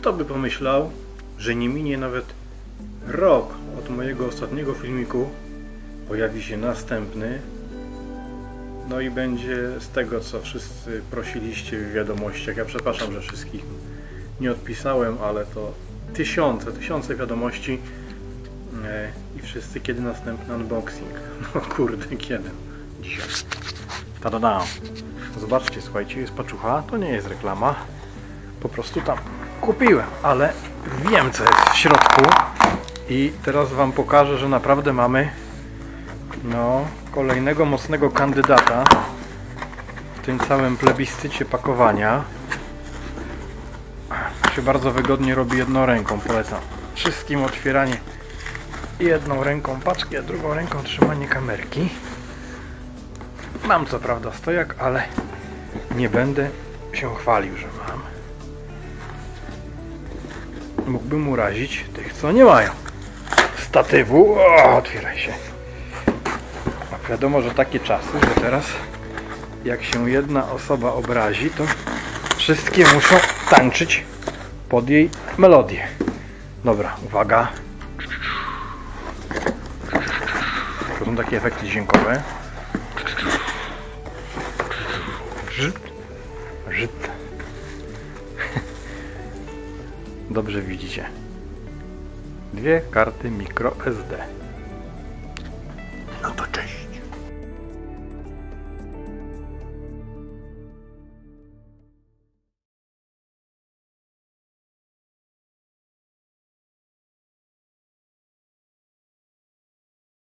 Kto by pomyślał, że nie minie nawet rok od mojego ostatniego filmiku, pojawi się następny. No i będzie z tego, co wszyscy prosiliście w wiadomościach. Ja przepraszam, że wszystkich nie odpisałem, ale to tysiące, tysiące wiadomości. E, I wszyscy, kiedy następny unboxing? No kurde, kiedy? Dzisiaj. Ta-da-da. Zobaczcie, słuchajcie, jest paczucha. To nie jest reklama. Po prostu tam kupiłem, ale wiem, co jest w środku. I teraz Wam pokażę, że naprawdę mamy no, kolejnego mocnego kandydata w tym całym plebiscycie pakowania. Się bardzo wygodnie robi jedną ręką, polecam. Wszystkim otwieranie jedną ręką paczki, a drugą ręką trzymanie kamerki. Mam co prawda stojak, ale nie będę się chwalił, że mam. Mógłbym urazić tych, co nie mają statywu. O, otwieraj się. A wiadomo, że takie czasy, że teraz jak się jedna osoba obrazi, to wszystkie muszą tańczyć pod jej melodię. Dobra, uwaga. To są takie efekty dźwiękowe. Żyt. Żyt. Dobrze widzicie. Dwie karty micro SD. No to cześć.